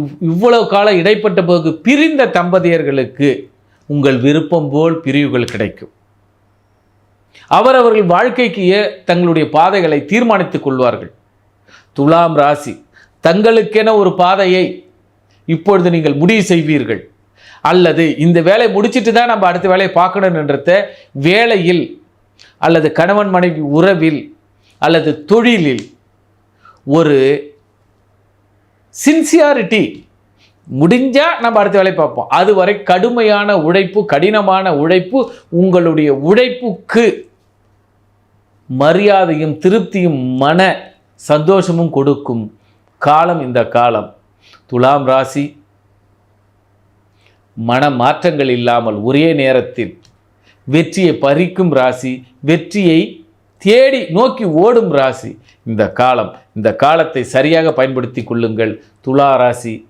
இவ்- இவ்வளவு காலம் இடைப்பட்ட போது பிரிந்த தம்பதியர்களுக்கு உங்கள் விருப்பம் போல் பிரிவுகள் கிடைக்கும். அவரவர்கள் வாழ்க்கைக்கு தங்களுடைய பாதைகளை தீர்மானித்துக் கொள்வார்கள். துலாம் ராசி தங்களுக்கென ஒரு பாதையை இப்பொழுது நீங்கள் முடிவு செய்வீர்கள். அல்லது இந்த வேலை முடிச்சிட்டு தான் நம்ம அடுத்த வேலையை பார்க்கணுன்றத வேலையில் அல்லது கணவன் மனைவி உறவில் அல்லது தொழிலில் ஒரு சின்சியாரிட்டி முடிஞ்சால் நம்ம அடுத்த வேலையை பார்ப்போம். அதுவரை கடுமையான உழைப்பு கடினமான உழைப்பு உங்களுடைய உழைப்புக்கு மரியாதையும் திருப்தியும் மன சந்தோஷமும் கொடுக்கும் காலம் இந்த காலம். துலாம் ராசி. மன மாற்றங்கள் இல்லாமல் ஒரே நேரத்தில் வெற்றியை பறிக்கும் ராசி. வெற்றியை தேடி நோக்கி ஓடும் ராசி. இந்த காலம் இந்த காலத்தை சரியாக பயன்படுத்தி கொள்ளுங்கள். துலா ராசி.